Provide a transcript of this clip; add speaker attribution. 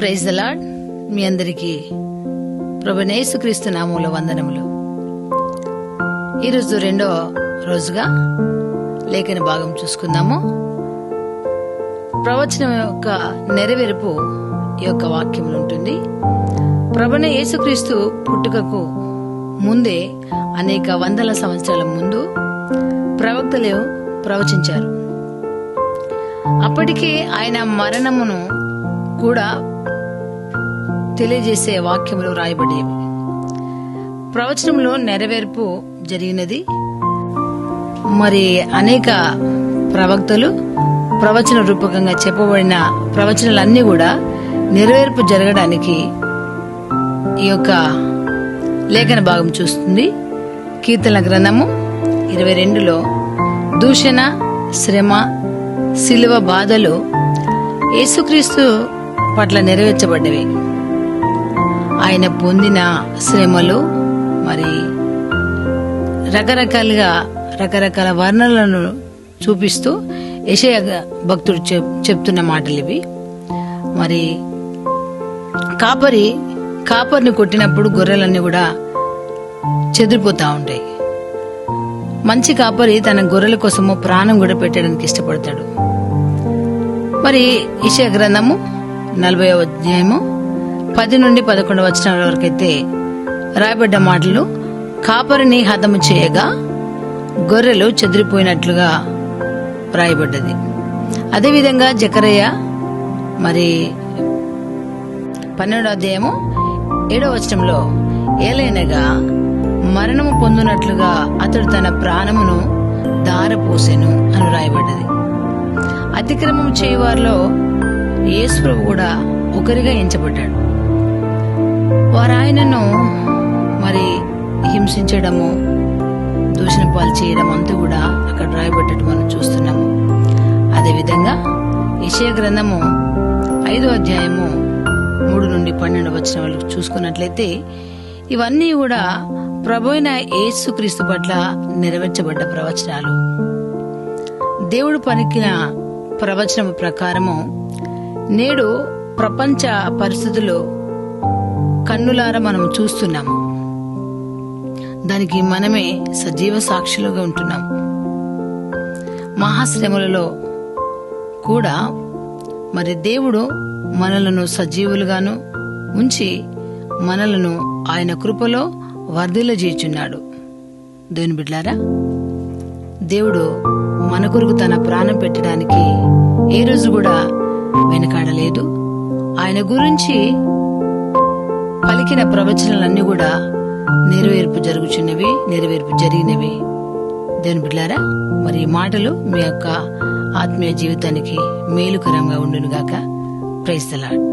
Speaker 1: Praise the మీ అందరికీ ప్రభునేసుక్రీస్తు నామంలో వందనములు. ఈరోజు రెండో రోజుగా లేఖన భాగం చూసుకుందాము. ప్రవచనం యొక్క నెరవేర్పు ఈ యొక్క వాక్యములు ఉంటుంది. ప్రభున యేసుక్రీస్తు పుట్టుకకు ముందే అనేక వందల సంవత్సరాల ముందు ప్రవక్తలు ప్రవచించారు. అప్పటికే ఆయన మరణమును కూడా తెలియజేసే వాక్యములు రాయబడేవి ప్రవచనంలో నెరవేర్పు జరిగినది. మరి అనేక ప్రవక్తలు ప్రవచన రూపకంగా చెప్పబడిన ప్రవచనాలన్నీ కూడా నెరవేర్పు జరగడానికి ఈ యొక్క లేఖన భాగం చూస్తుంది. కీర్తన గ్రంథము ఇరవై రెండులో దూషణ శ్రమ శిలువ బాధలు యేసుక్రీస్తు పట్ల నెరవేర్చబడ్డవి ఆయన పొందిన శ్రమలు మరి రకరకాలుగా రకరకాల వర్ణలను చూపిస్తూ యశయ భక్తుడు చెప్- చెప్తున్న మాటలు ఇవి మరి కాపరి కాపరిని కొట్టినప్పుడు గొర్రెలన్నీ కూడా చెదిరిపోతూ ఉంటాయి. మంచి కాపరి తన గొర్రెల కోసము ప్రాణం కూడా పెట్టడానికి ఇష్టపడతాడు. మరి ఇషయ గ్రంథము నలభై అధ్యాయము పది నుండి పదకొండు వచనాల వరకైతే రాయబడ్డ మాటలు కాపరిని హతము చేయగా గొర్రెలు చెదిరిపోయినట్లుగా రాయబడ్డది. అదేవిధంగా జకరయ్య మరి పన్నెండో అధ్యాయము ఏడో వచనంలో ఏలైనగా మరణము పొందినట్లుగా అతడు తన ప్రాణమును దారపోసెను అని రాయబడ్డది. అతిక్రమం చేయవారిలో యేసుప్రభు కూడా ఒకరిగా ఎంచబడ్డాడు. వారాయనను మరి హింసించడము దూషణ పాలు చేయడం అంతా కూడా అక్కడ రాయబడ్డట్టు మనం చూస్తున్నాము. అదేవిధంగా ఇషయ గ్రంథము ఐదో అధ్యాయము మూడు నుండి పన్నెండు వచ్చిన వాళ్ళు చూసుకున్నట్లయితే ఇవన్నీ కూడా ప్రభు అయిన యేసుక్రీస్తు పట్ల నెరవేర్చబడ్డ ప్రవచనాలు. దేవుడు పలికిన ప్రవచనము ప్రకారము నేడు ప్రపంచ పరిస్థితుల్లో కన్నులారా మనం చూస్తున్నాము. దానికి మనమే సజీవ సాక్షులుగా ఉంటున్నాం. మహాశ్రమలలో కూడా మరి దేవుడు మనలను సజీవులుగాను ఉంచి మనలను ఆయన కృపలో వర్ధిల్లజేయుచున్నాడు దేవుని బిడ్లారా దేవుడు మన కొరకు తన ప్రాణం పెట్టడానికి ఏ రోజు కూడా వెనకాడలేదు. ఆయన గురించి పలికిన ప్రవచనాలన్నీ కూడా నెరవేర్పు జరుగుచున్నవి నెరవేర్పు జరిగినవి. దేవుని బిడ్డారా మరి ఈ మాటలు మీ యొక్క ఆత్మీయ జీవితానికి మేలుకరంగా ఉండునుగాక. ప్రైస్తలాడ్